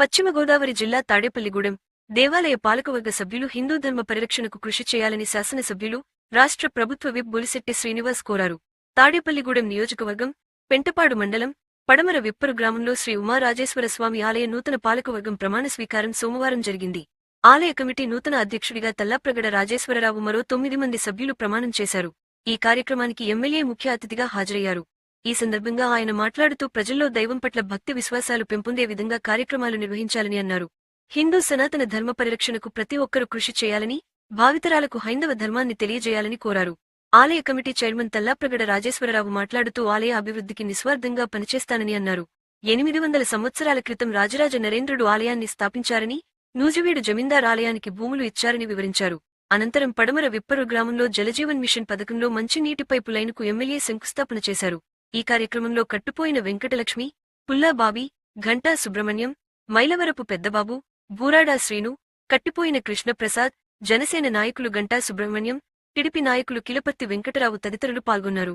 పశ్చిమ గోదావరి జిల్లా తాడేపల్లిగూడెం దేవాలయ పాలకవర్గ సభ్యులు హిందూ ధర్మ పరిరక్షణకు కృషి చేయాలని శాసనసభ్యులు రాష్ట్ర ప్రభుత్వ విప్ బొలిశెట్టి శ్రీనివాస్ కోరారు. తాడేపల్లిగూడెం నియోజకవర్గం పెంటపాడు మండలం పడమర విప్పరు గ్రామంలో శ్రీ ఉమారాజేశ్వర స్వామి ఆలయ నూతన పాలకవర్గం ప్రమాణ స్వీకారం సోమవారం జరిగింది. ఆలయ కమిటీ నూతన అధ్యక్షుడిగా తల్లాప్రగడ రాజేశ్వరరావు మరో తొమ్మిది మంది సభ్యులు ప్రమాణం చేశారు. ఈ కార్యక్రమానికి ఎమ్మెల్యే ముఖ్య అతిథిగా హాజరయ్యారు. ఈ సందర్భంగా ఆయన మాట్లాడుతూ ప్రజల్లో దైవం పట్ల భక్తి విశ్వాసాలు పెంపొందే విధంగా కార్యక్రమాలు నిర్వహించాలని అన్నారు. హిందూ సనాతన ధర్మ పరిరక్షణకు ప్రతి ఒక్కరూ కృషి చేయాలని భావితరాలకు హైందవ ధర్మాన్ని తెలియజేయాలని కోరారు. ఆలయ కమిటీ చైర్మన్ తల్లాప్రగడ రాజేశ్వరరావు మాట్లాడుతూ ఆలయ అభివృద్ధికి నిస్వార్థంగా పనిచేస్తానని అన్నారు. ఎనిమిది వందల సంవత్సరాల క్రితం రాజరాజ నరేంద్రుడు ఆలయాన్ని స్థాపించారని నూజివీడు జమీందార్ ఆలయానికి భూములు ఇచ్చారని వివరించారు. అనంతరం పడమర విప్పరు గ్రామంలో జలజీవన్ మిషన్ పథకంలో మంచినీటి పైపు లైనుకు ఎమ్మెల్యే శంకుస్థాపన చేశారు. ఈ కార్యక్రమంలో కట్టుపోయిన వెంకటలక్ష్మి పుల్లాబాబి ఘంటా సుబ్రహ్మణ్యం మైలవరపు పెద్దబాబు బూరాడా శ్రీను కట్టిపోయిన కృష్ణప్రసాద్ జనసేన నాయకులు గంటా సుబ్రహ్మణ్యం టిడిపి నాయకులు కిలపర్తి వెంకటరావు తదితరులు పాల్గొన్నారు.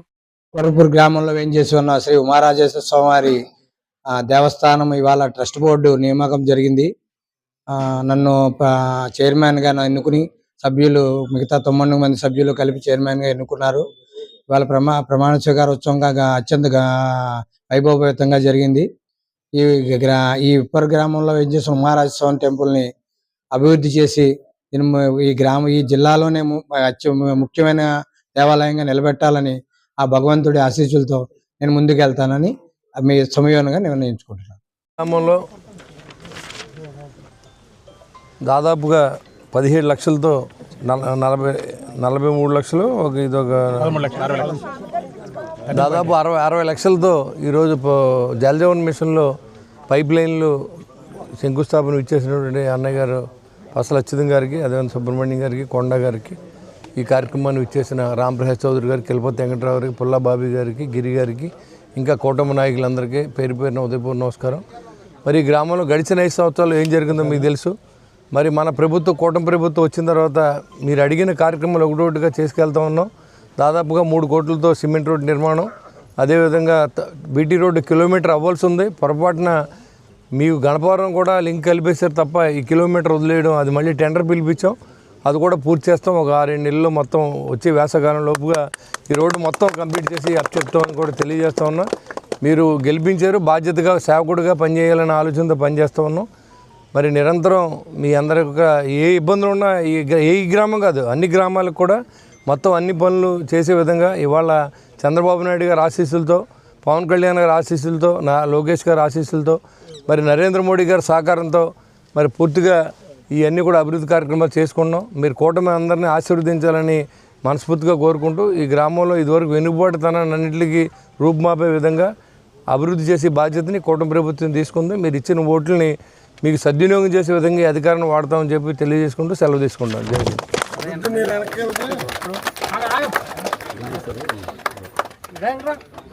వరపూర్ గ్రామంలో వేంచేసి ఉన్న శ్రీ ఉమారాజేశ్వర స్వామివారి ఆ, దేవస్థానం ఇవాళ ట్రస్ట్ బోర్డు నియామకం జరిగింది. ఆ, నన్ను చైర్మన్గా చైర్మన్గా ఎన్నుకుని సభ్యులు మిగతా తొమ్మిది మంది సభ్యులు కలిపి చైర్మన్గా ఎన్నుకున్నారు. వాళ్ళ ప్రమా ప్రమాణ స్వీకార ఉత్సవంగా అత్యంత వైభవపేతంగా జరిగింది. ఈ గ్రా ఈ ఉప్పర్ గ్రామంలో వేంచేసి ఉమారాజ స్వామి టెంపుల్ని అభివృద్ధి చేసి దీన్ని ఈ గ్రామ ఈ జిల్లాలోనే అత్య- ముఖ్యమైన దేవాలయంగా నిలబెట్టాలని ఆ భగవంతుడి ఆశీస్సులతో నేను ముందుకు వెళ్తానని మీ సమయంగా నిర్ణయించుకుంటున్నాను. గ్రామంలో దాదాపుగా పదిహేడు లక్షలతో నలభై నలభై మూడు లక్షలు ఒక ఇది ఒక దాదాపు అరవై అరవై లక్షలతో ఈరోజు జలజీవన్ మిషన్లో పైప్ లైన్లు శంకుస్థాపన ఇచ్చేసినటువంటి అన్నయ్య గారు అసలు అచ్యుతం గారికి అదేవిధంగా సుబ్రహ్మణ్యం గారికి కొండ గారికి ఈ కార్యక్రమాన్ని ఇచ్చేసిన రామప్రసాద్ చౌదరి గారికి కిలపతి వెంకటరావు గారికి పుల్లా బాబీ గారికి గిరి గారికి ఇంకా కూటమి నాయకులందరికీ పేరు పేరున ఉదయపూర్ నమస్కారం. మరి ఈ గ్రామంలో గడిచిన ఐదు సంవత్సరాలు ఏం జరిగిందో మీకు తెలుసు? మరి మన ప్రభుత్వం కూటమి ప్రభుత్వం వచ్చిన తర్వాత మీరు అడిగిన కార్యక్రమాలు ఒకటోటిగా చేసుకెళ్తా ఉన్నాం. దాదాపుగా మూడు కోట్లతో సిమెంట్ రోడ్డు నిర్మాణం. అదేవిధంగా బీటీ రోడ్డు కిలోమీటర్ అవ్వాల్సి ఉంది. పొరపాటున మీకు గణపవరం కూడా లింక్ కలిపేశారు తప్ప ఈ కిలోమీటర్ వదిలేయడం అది మళ్ళీ టెండర్ పిలిపించాం. అది కూడా పూర్తి చేస్తాం. ఒక ఆరేడు నెలల్లో మొత్తం వచ్చే వేసవకాలం లోపుగా ఈ రోడ్డు మొత్తం కంప్లీట్ చేసి అప్ అని కూడా తెలియజేస్తా ఉన్నా. మీరు గెలిపించారు బాధ్యతగా సేవకుడిగా పనిచేయాలనే ఆలోచనతో పనిచేస్తూ ఉన్నాం. మరి నిరంతరం మీ అందరి ఏ ఇబ్బందులు ఉన్నా ఈ ఏ గ్రామం కాదు అన్ని గ్రామాలకు కూడా మొత్తం అన్ని పనులు చేసే విధంగా ఇవాళ చంద్రబాబు నాయుడు గారి ఆశీస్సులతో పవన్ కళ్యాణ్ గారి ఆశీస్సులతో నా లోకేష్ గారి ఆశీస్సులతో మరి నరేంద్ర మోడీ గారి సహకారంతో మరి పూర్తిగా ఇవన్నీ కూడా అభివృద్ధి కార్యక్రమాలు చేసుకున్నాం మీరు కూటమి అందరినీ ఆశీర్వదించాలని మనస్ఫూర్తిగా కోరుకుంటూ ఈ గ్రామంలో ఇదివరకు వెనుకబాటుతనాన్నింటికి రూపుమాపే విధంగా అభివృద్ధి చేసే బాధ్యతని కూటమి ప్రభుత్వం తీసుకుంది. మీరు ఇచ్చిన ఓట్లని మీకు సద్వినియోగం చేసే విధంగా అధికారాన్ని వాడతామని చెప్పి తెలియజేసుకుంటూ సెలవు తీసుకుంటాం జరిగింది హింద్.